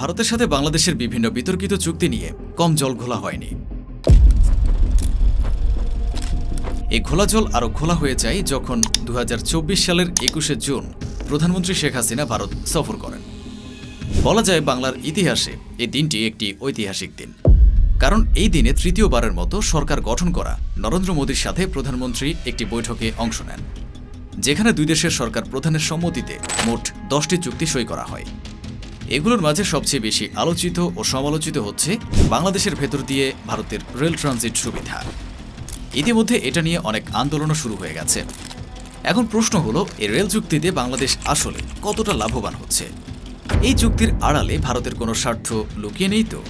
ভারতের সাথে বাংলাদেশের বিভিন্ন বিতর্কিত চুক্তি নিয়ে কম জল ঘোলা হয়নি। এই ঘোলা জল আরও খোলা হয়ে যায় যখন দু হাজার চব্বিশ সালের একুশে জুন প্রধানমন্ত্রী শেখ হাসিনা ভারত সফর করেন। বলা যায় বাংলার ইতিহাসে এই দিনটি একটি ঐতিহাসিক দিন। কারণ এই দিনে তৃতীয়বারের মতো সরকার গঠন করা নরেন্দ্র মোদীর সাথে প্রধানমন্ত্রী একটি বৈঠকে অংশ নেন, যেখানে দুই দেশের সরকার প্রধানের সম্মতিতে মোট দশটি চুক্তি সই করা হয়। এগুলোর মাঝে সবচেয়ে বেশি আলোচিত ও সমালোচিত হচ্ছে বাংলাদেশের ভেতর দিয়ে ভারতের রেল ট্রানজিট সুবিধা। ইতিমধ্যে এটা নিয়ে অনেক আন্দোলনও শুরু হয়ে গেছে। এখন প্রশ্ন হলো, এই রেল চুক্তিতে বাংলাদেশ আসলে কতটা লাভবান হচ্ছে? এই চুক্তির আড়ালে ভারতের কোনো স্বার্থ লুকিয়ে নেই তো?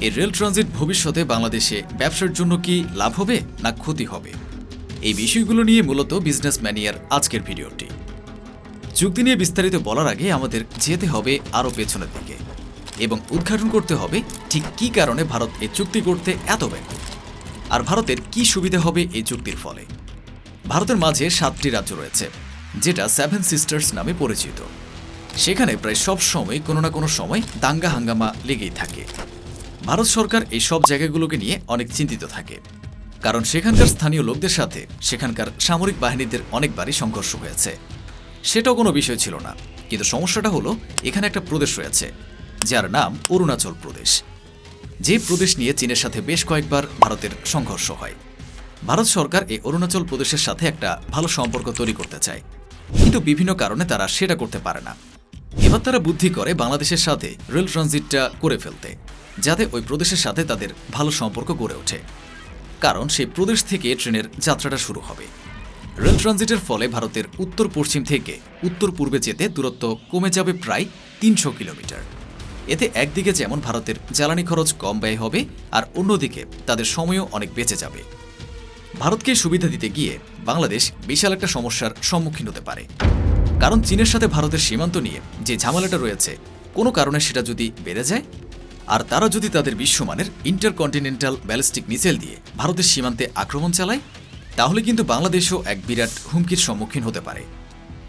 এই রেল ট্রানজিট ভবিষ্যতে বাংলাদেশে ব্যবসার জন্য কি লাভ হবে না ক্ষতি হবে? এই বিষয়গুলো নিয়ে মূলত বিজনেস ম্যানিয়ার আজকের ভিডিওটি। চুক্তি নিয়ে বিস্তারিত বলার আগে আমাদের যেতে হবে আরও পেছনের দিকে। এবং উদ্ঘাটন করতে হবে ঠিক কি কারণে ভারত এই চুক্তি করতে এত ব্যর্থ আর ভারতের কি সুবিধা হবে এই চুক্তির ফলে? ভারতের মাঝে সাতটি রাজ্য রয়েছে, যেটা সেভেন সিস্টার্স নামে পরিচিত। সেখানে প্রায় সব সময় কোনো না কোনো সময় দাঙ্গা হাঙ্গামা লেগেই থাকে। ভারত সরকার এই সব জায়গাগুলোকে নিয়ে অনেক চিন্তিত থাকে। কারণ সেখানকার স্থানীয় লোকদের সাথে সেখানকার সামরিক বাহিনীদের অনেকবারই সংঘর্ষ হয়েছে। সেটাও কোনো বিষয় ছিল না। কিন্তু সমস্যাটা হলো, এখানে একটা প্রদেশ রয়েছে, যার নাম অরুণাচল প্রদেশ। যে প্রদেশ নিয়ে চীনের সাথে বেশ কয়েকবার ভারতের সংঘর্ষ হয়। ভারত সরকার এই অরুণাচল প্রদেশের সাথে একটা ভালো সম্পর্ক তৈরি করতে চায়। কিন্তু বিভিন্ন কারণে তারা সেটা করতে পারে না। এবার তারা বুদ্ধি করে বাংলাদেশের সাথে রেল ট্রানজিটটা করে ফেলতে, যাতে ওই প্রদেশের সাথে তাদের ভালো সম্পর্ক গড়ে ওঠে। কারণ সেই প্রদেশ থেকে ট্রেনের যাত্রাটা শুরু হবে। রেল ট্রানজিটের ফলে ভারতের উত্তর পশ্চিম থেকে উত্তর পূর্বে যেতে দূরত্ব কমে যাবে প্রায় তিনশো কিলোমিটার। এতে একদিকে যেমন ভারতের জ্বালানি খরচ কম ব্যয় হবে, আর অন্যদিকে তাদের সময়ও অনেক বেঁচে যাবে। ভারতকে সুবিধা দিতে গিয়ে বাংলাদেশ বিশাল একটা সমস্যার সম্মুখীন হতে পারে। কারণ চীনের সাথে ভারতের সীমান্ত নিয়ে যে ঝামেলাটা রয়েছে, কোনো কারণে সেটা যদি বেড়ে যায়, আর তারা যদি তাদের বিশ্বমানের ইন্টারকন্টিনেন্টাল ব্যালিস্টিক মিসাইল দিয়ে ভারতের সীমান্তে আক্রমণ চালায় তাহলে কিন্তু বাংলাদেশও এক বিরাট হুমকির সম্মুখীন হতে পারে।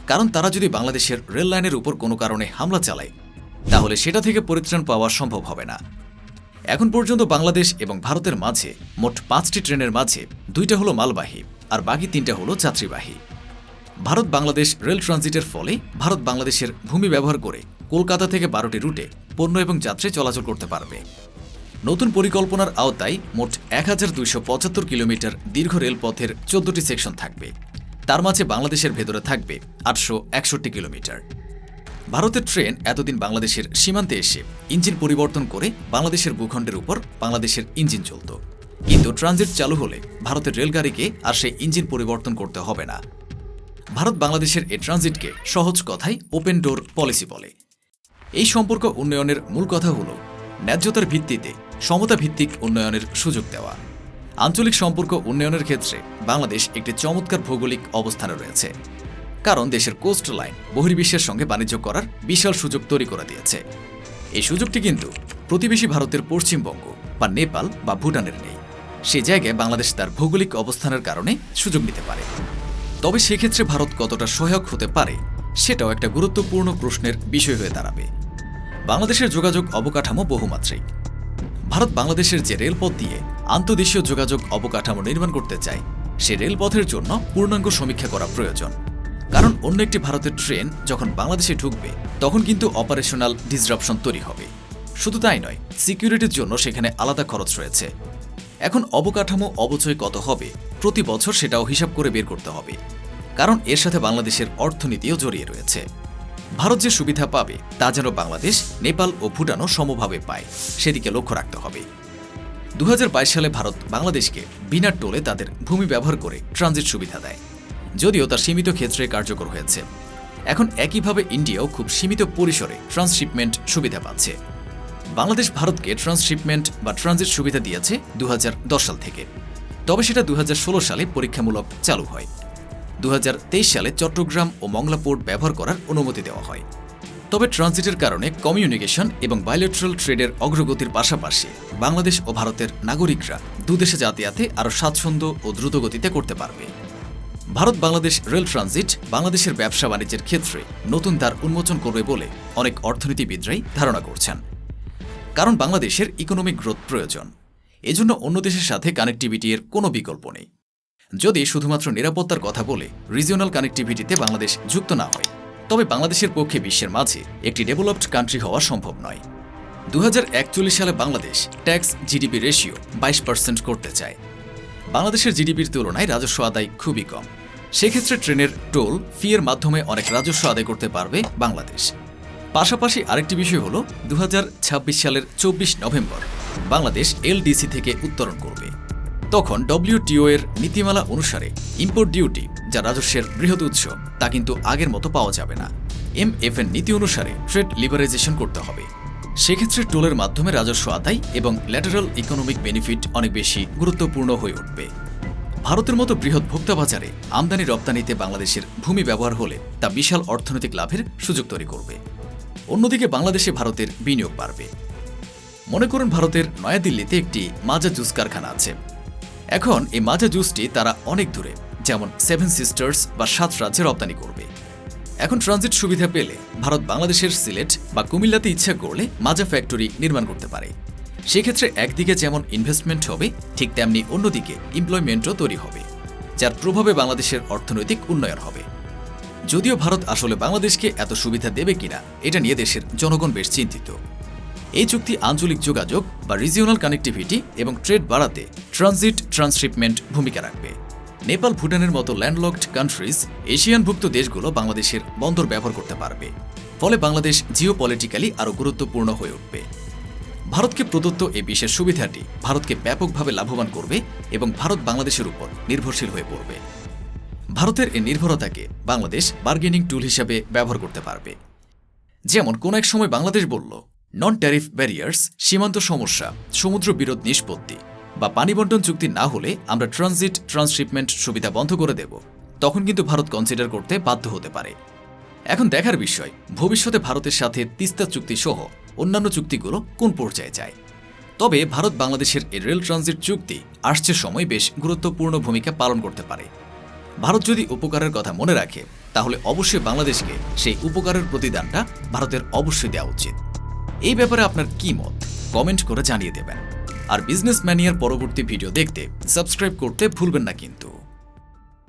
কারণ তারা যদি বাংলাদেশের রেল লাইনের উপর কোনো কারণে হামলা চালায়, তাহলে সেটা থেকে পরিত্রাণ পাওয়া সম্ভব হবে না। এখন পর্যন্ত বাংলাদেশ এবং ভারতের মাঝে মোট পাঁচটি ট্রেনের মাঝে দুইটা হলো মালবাহী আর বাকি তিনটা হলো যাত্রীবাহী। ভারত বাংলাদেশ রেল ট্রানজিটের ফলে ভারত বাংলাদেশের ভূমি ব্যবহার করে কলকাতা থেকে বারোটি রুটে পণ্য এবং যাত্রী চলাচল করতে পারবে। নতুন পরিকল্পনার আওতায় মোট এক হাজার দুইশো পঁচাত্তর কিলোমিটার দীর্ঘ রেলপথের চোদ্দটি সেকশন থাকবে। তার মাঝে বাংলাদেশের ভেতরে থাকবে আটশো একষট্টি কিলোমিটার। ভারতের ট্রেন এতদিন বাংলাদেশের সীমান্তে এসে ইঞ্জিন পরিবর্তন করে বাংলাদেশের ভূখণ্ডের উপর বাংলাদেশের ইঞ্জিন চলত কিন্তু ট্রানজিট চালু হলে ভারতের রেলগাড়িকে আর সেই ইঞ্জিন পরিবর্তন করতে হবে না। ভারত বাংলাদেশের এই ট্রানজিটকে সহজ কথায় ওপেন ডোর পলিসি বলে। এই সম্পর্ক উন্নয়নের মূল কথা হল ন্যায্যতার ভিত্তিতে সমতা ভিত্তিক উন্নয়নের সুযোগ দেওয়া। আঞ্চলিক সম্পর্ক উন্নয়নের ক্ষেত্রে বাংলাদেশ একটি চমৎকার ভৌগোলিক অবস্থানে রয়েছে, কারণ দেশের কোস্ট লাইন বহির্বিশ্বের সঙ্গে বাণিজ্য করার বিশাল সুযোগ তৈরি করে দিয়েছে। এই সুযোগটি কিন্তু প্রতিবেশী ভারতের পশ্চিমবঙ্গ বা নেপাল বা ভুটানের নেই। সে জায়গায় বাংলাদেশ তার ভৌগোলিক অবস্থানের কারণে সুযোগ নিতে পারে। তবে সেক্ষেত্রে ভারত কতটা সহায়ক হতে পারে, সেটাও একটা গুরুত্বপূর্ণ প্রশ্নের বিষয় হয়ে দাঁড়াবে। বাংলাদেশের যোগাযোগ অবকাঠামো বহুমাত্রিক। ভারত বাংলাদেশের যে রেলপথ দিয়ে আন্তদেশীয় যোগাযোগ অবকাঠামো নির্মাণ করতে চায়, সে রেলপথের জন্য পূর্ণাঙ্গ সমীক্ষা করা প্রয়োজন। কারণ অন্য একটি ভারতের ট্রেন যখন বাংলাদেশে ঢুকবে, তখন কিন্তু অপারেশনাল ডিসরাপশন তৈরি হবে। শুধু তাই নয় সিকিউরিটির জন্য সেখানে আলাদা খরচ রয়েছে। এখন অবকাঠামো অবচয় কত হবে, প্রতি বছর সেটাও হিসাব করে বের করতে হবে। কারণ এর সাথে বাংলাদেশের অর্থনীতিও জড়িয়ে রয়েছে। ভারত যে সুবিধা পাবে, তা যেন বাংলাদেশ, নেপাল ও ভুটানও সমভাবে পায়, সেদিকে লক্ষ্য রাখতে হবে। দু হাজার বাইশ সালে ভারত বাংলাদেশকে বিনা টোলে তাদের ভূমি ব্যবহার করে ট্রানজিট সুবিধা দেয়, যদিও তার সীমিত ক্ষেত্রে কার্যকর হয়েছে। এখন একইভাবে ইন্ডিয়াও খুব সীমিত পরিসরে ট্রান্সশিপমেন্ট সুবিধা পাচ্ছে। বাংলাদেশ ভারতকে ট্রান্সশিপমেন্ট বা ট্রানজিট সুবিধা দিয়েছে দু হাজার দশ সাল থেকে। তবে সেটা দু হাজার ষোলো সালে পরীক্ষামূলক চালু হয়। দু হাজার তেইশ সালে চট্টগ্রাম ও মংলা পোর্ট ব্যবহার করার অনুমতি দেওয়া হয়। তবে ট্রানজিটের কারণে কমিউনিকেশন এবং বায়োলেট্রাল ট্রেডের অগ্রগতির পাশাপাশি বাংলাদেশ ও ভারতের নাগরিকরা দুদেশে যাতায়াতে আরও স্বাচ্ছন্দ্য ও দ্রুতগতিতে করতে পারবে। ভারত বাংলাদেশ রেল ট্রানজিট বাংলাদেশের ব্যবসা বাণিজ্যের ক্ষেত্রে নতুন দ্বার উন্মোচন করবে বলে অনেক অর্থনীতিবিদরাই ধারণা করছেন। কারণ বাংলাদেশের ইকোনমিক গ্রোথ প্রয়োজন। এজন্য অন্য দেশের সাথে কানেক্টিভিটি এর কোনো বিকল্প নেই। যদি শুধুমাত্র নিরাপত্তার কথা বলে রিজিওনাল কানেক্টিভিটিতে বাংলাদেশ যুক্ত না হয়, তবে বাংলাদেশের পক্ষে বিশ্বের মাঝে একটি ডেভেলপড কান্ট্রি হওয়া সম্ভব নয়। দু সালে বাংলাদেশ ট্যাক্স জিডিপি রেশিও বাইশ পার্সেন্ট করতে চায়। বাংলাদেশের জিডিপির তুলনায় রাজস্ব আদায় খুবই কম। সেক্ষেত্রে ট্রেনের টোল ফি এর মাধ্যমে অনেক রাজস্ব আদায় করতে পারবে বাংলাদেশ। পাশাপাশি আরেকটি বিষয় হল দু হাজার ছাব্বিশ সালের চব্বিশ নভেম্বর বাংলাদেশ এলডিসি থেকে উত্তরণ করবে। তখন ডব্লিউটিও এর নীতিমালা অনুসারে ইম্পোর্ট ডিউটি যা রাজস্বের বৃহৎ উৎস, তা কিন্তু আগের মতো পাওয়া যাবে না। এম এফ এর নীতি অনুসারে ট্রেড লিবারাইজেশন করতে হবে। সেক্ষেত্রে টোলের মাধ্যমে রাজস্ব আদায় এবং ল্যাটারাল ইকোনমিক বেনিফিট অনেক বেশি গুরুত্বপূর্ণ হয়ে উঠবে। ভারতের মতো বৃহৎ ভোক্তা বাজারে আমদানি রপ্তানিতে বাংলাদেশের ভূমি ব্যবহার হলে তা বিশাল অর্থনৈতিক লাভের সুযোগ তৈরি করবে। অন্যদিকে বাংলাদেশে ভারতের বিনিয়োগ বাড়বে। মনে করুন ভারতের নয়াদিল্লিতে একটি মাজা জুস কারখানা আছে। এখন এই মাজা জুসটি তারা অনেক দূরে, যেমন সেভেন সিস্টার্স বা সাত রাজ্যে রপ্তানি করবে। এখন ট্রানজিট সুবিধা পেলে ভারত বাংলাদেশের সিলেট বা কুমিল্লাতে ইচ্ছা করলে মাজা ফ্যাক্টরি নির্মাণ করতে পারে। সেক্ষেত্রে একদিকে যেমন ইনভেস্টমেন্ট হবে, ঠিক তেমনি অন্যদিকে এমপ্লয়মেন্টও তৈরি হবে, যার প্রভাবে বাংলাদেশের অর্থনৈতিক উন্নয়ন হবে। যদিও ভারত আসলে বাংলাদেশকে এত সুবিধা দেবে কিনা, এটা নিয়ে দেশের জনগণ বেশ চিন্তিত। এই চুক্তি আঞ্চলিক যোগাযোগ বা রিজিওনাল কানেক্টিভিটি এবং ট্রেড বাড়াতে ট্রানজিট ট্রান্সশিপমেন্ট ভূমিকা রাখবে। নেপাল, ভুটানের মতো ল্যান্ডলকড কান্ট্রিজ এশিয়ানভুক্ত দেশগুলো বাংলাদেশের বন্দর ব্যবহার করতে পারবে। ফলে বাংলাদেশ জিও জিওপলিটিক্যালি আরও গুরুত্বপূর্ণ হয়ে উঠবে। ভারতকে প্রদত্ত এই বিশেষ সুবিধাটি ভারতকে ব্যাপকভাবে লাভবান করবে এবং ভারত বাংলাদেশের উপর নির্ভরশীল হয়ে পড়বে। ভারতের এই নির্ভরতাকে বাংলাদেশ বার্গেনিং টুল হিসাবে ব্যবহার করতে পারবে। যেমন, কোন এক সময় বাংলাদেশ বলল নন ট্যারিফ ব্যারিয়ার্স সীমান্ত সমস্যা সমুদ্র বিরোধ নিষ্পত্তি বা পানি বন্টন চুক্তি না হলে আমরা ট্রানজিট ট্রান্সশিপমেন্ট সুবিধা বন্ধ করে দেব। তখন কিন্তু ভারত কনসিডার করতে বাধ্য হতে পারে। এখন দেখার বিষয়, ভবিষ্যতে ভারতের সাথে তিস্তা চুক্তি সহ অন্যান্য চুক্তিগুলো কোন পর্যায়ে যায়? তবে ভারত বাংলাদেশের এই রেল ট্রানজিট চুক্তি আসছে সময় বেশ গুরুত্বপূর্ণ ভূমিকা পালন করতে পারে। ভারত যদি উপকারের কথা মনে রাখে, তাহলে অবশ্যই বাংলাদেশকে সেই উপকারের প্রতিদানটা ভারতের অবশ্যই দেওয়া উচিত। এই ব্যাপারে আপনার কি মত? কমেন্ট করে জানিয়ে দেবেন। আর বিজনেস ম্যানিয়ার পরবর্তী ভিডিও দেখতে সাবস্ক্রাইব করতে ভুলবেন না কিন্তু।